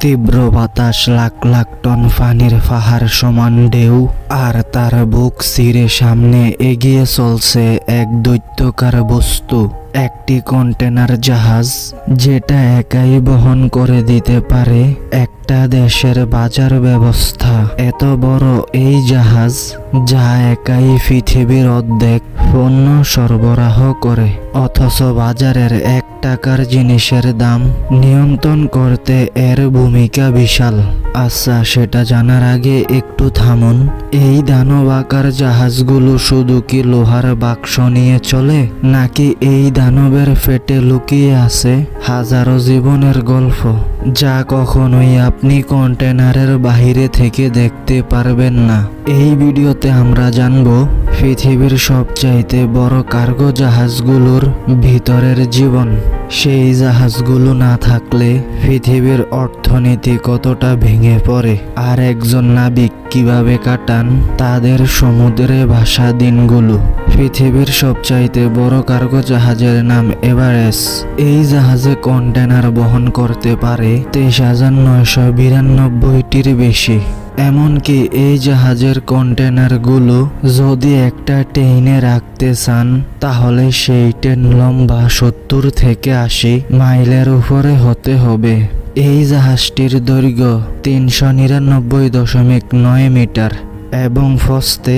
তীব্র বাতাস লাখ লাখ টন ফানির ফাহার সমান ঢেউ। আর তার বুক সিরে সামনে এগিয়ে চলছে এক দৈত্যকার বস্তু, একটি কন্টেনার জাহাজ, যেটা একাই বহন করে দিতে পারে একটা দেশের বাজার ব্যবস্থা। এত বড় এই জাহাজ, যা একাই পৃথিবীর অর্ধেক পণ্য সরবরাহ করে, অথচ বাজারের এক টাকার জিনিসের দাম নিয়ন্ত্রণ করতে এর ভূমিকা বিশাল। আচ্ছা সেটা জানার আগে একটু থামুন। এই দানব আকার জাহাজগুলো শুধু কি লোহার বাক্স নিয়ে চলে, নাকি এই দানবের ফেটে লুকিয়ে আছে হাজারো জীবনের গল্প, যা কখনোই আপনি কন্টেনারের বাহিরে থেকে দেখতে পারবেন না। এই ভিডিওতে আমরা জানব, পৃথিবীর সবচাইতে বড় কার্গো জাহাজগুলোর ভিতরের জীবন। সেই জাহাজগুলো না থাকলে পৃথিবীর অর্থনীতি কতটা ভেঙে পড়ে। আর একজন নাবিক কীভাবে কাটান? তাদের সমুদ্রে ভাসা দিনগুলো। পৃথিবীর সবচাইতে বড় কার্গো জাহাজের নাম এভারেস্ট। এই জাহাজে কন্টেনার বহন করতে পারে তেইশ হাজার নয়শো বিরানব্বইটির বেশি। এমনকি এই জাহাজের কন্টেনারগুলো যদি একটা ট্রেনে রাখতে চান, তাহলে সেই ট্রেন লম্বা সত্তর থেকে আশি মাইলের উপরে হতে হবে। এই জাহাজটির দৈর্ঘ্য তিনশো নিরানব্বই দশমিক নয় মিটার এবং ফস্তে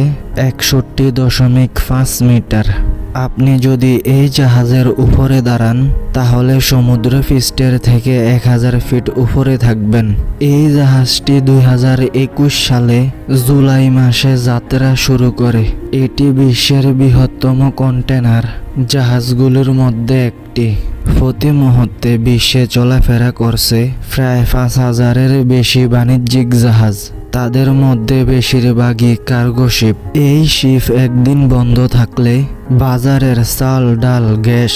একষট্টি দশমিক পাঁচ মিটার। আপনি যদি এই জাহাজের উপরে দাঁড়ান, তাহলে সমুদ্র পৃষ্ঠের থেকে এক হাজার ফিট উপরে থাকবেন। এই জাহাজটি দুই হাজার একুশ সালে জুলাই মাসে যাত্রা শুরু করে। এটি বিশ্বের বৃহত্তম কন্টেনার জাহাজগুলোর মধ্যে একটি। প্রতি মুহূর্তে বিশ্বে চলাফেরা করছে প্রায় পাঁচ হাজারের বেশি বাণিজ্যিক জাহাজ। তাদের মধ্যে বেশিরভাগই কার্গো শিপ। এই শিপ একদিন বন্ধ থাকলে বাজারের চাল, ডাল, গ্যাস,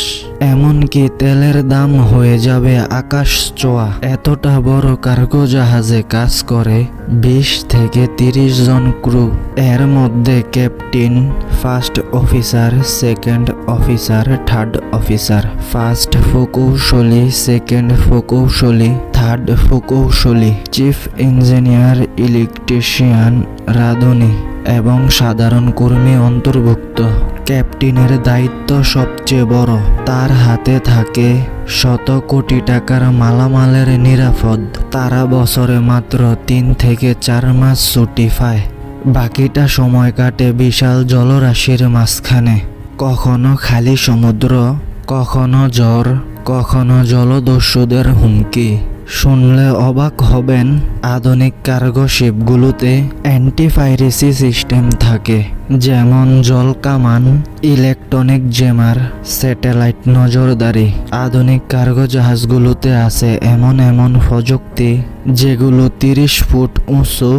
এমনকি তেলের দাম হয়ে যাবে আকাশ চোয়া এতটা বড় কার্গো জাহাজে কাজ করে বিশ থেকে তিরিশ জন ক্রু। এর মধ্যে captain, first officer, second officer, third officer, first প্রকৌশলী, সেকেন্ড প্রকৌশলী থার্ড প্রকৌশলী, চিফ ইঞ্জিনিয়ার, ইলেকট্রিশিয়ান, রাঁধুনি এবং সাধারণ কর্মী অন্তর্ভুক্ত। ক্যাপ্টেনের দায়িত্ব সবচেয়ে বড়। তার হাতে থাকে শত কোটি টাকার মালামালের নিরাপদ। তারা বছরে মাত্র তিন থেকে চার মাস ছুটি পায়। বাকিটা সময় কাটে বিশাল জলরাশির মাঝখানে। কখনো খালি সমুদ্র, কখনো জ্বর কখনো জলদস্যুদের হুমকি। শুনলে অবাক হবেন, আধুনিক কার্গো শিপগুলোতে অ্যান্টিপাইরেসি সিস্টেম থাকে, যেমন জল কামান ইলেকট্রনিক জেমার স্যাটেলাইট নজরদারি। আধুনিক কার্গো জাহাজগুলোতে আছে এমন এমন প্রযুক্তি, যেগুলো তিরিশ ফুট উঁচু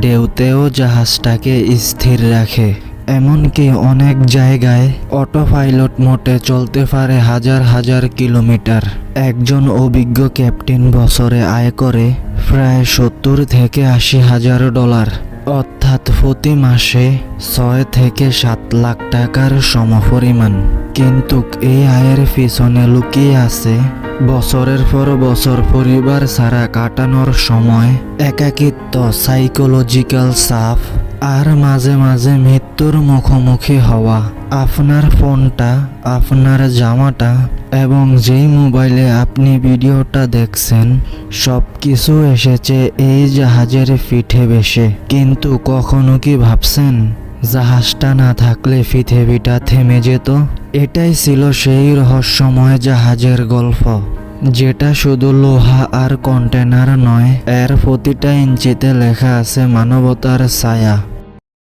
ঢেউতেও জাহাজটাকে স্থির রাখে। এমনকি অনেক জায়গায় অটো পাইলট মোটে চলতে পারে হাজার হাজার কিলোমিটার। একজন অভিজ্ঞ ক্যাপ্টেন বছরে আয় করে প্রায় সত্তর থেকে আশি হাজার ডলার, অর্থাৎ প্রতি মাসে ছয় থেকে সাত লাখ টাকার সমপরিমাণ। কিন্তু এই আয়ের পিছনে লুকিয়ে আছে বছরের পর বছর পরিবার ছাড়া কাটানোর সময়, একাকিত্ব সাইকোলজিক্যাল চাপ আর মাঝে মাঝে মৃত্যুর মুখোমুখি হওয়া আপনার ফোনটা, আপনার জামাটা এবং যেই মোবাইলে আপনি ভিডিওটা দেখছেন সব কিছু এসেছে এই জাহাজের পিঠে বেশে। কিন্তু কখনো কি ভাবছেন, জাহাজটা না থাকলে পৃথিবীটা থেমে যেত? এটাই ছিল সেই রহস্যময় জাহাজের গল্প, যেটা শুধু লোহা আর কন্টেনার নয়, এর প্রতিটা ইঞ্চিতে লেখা আছে মানবতার ছায়া।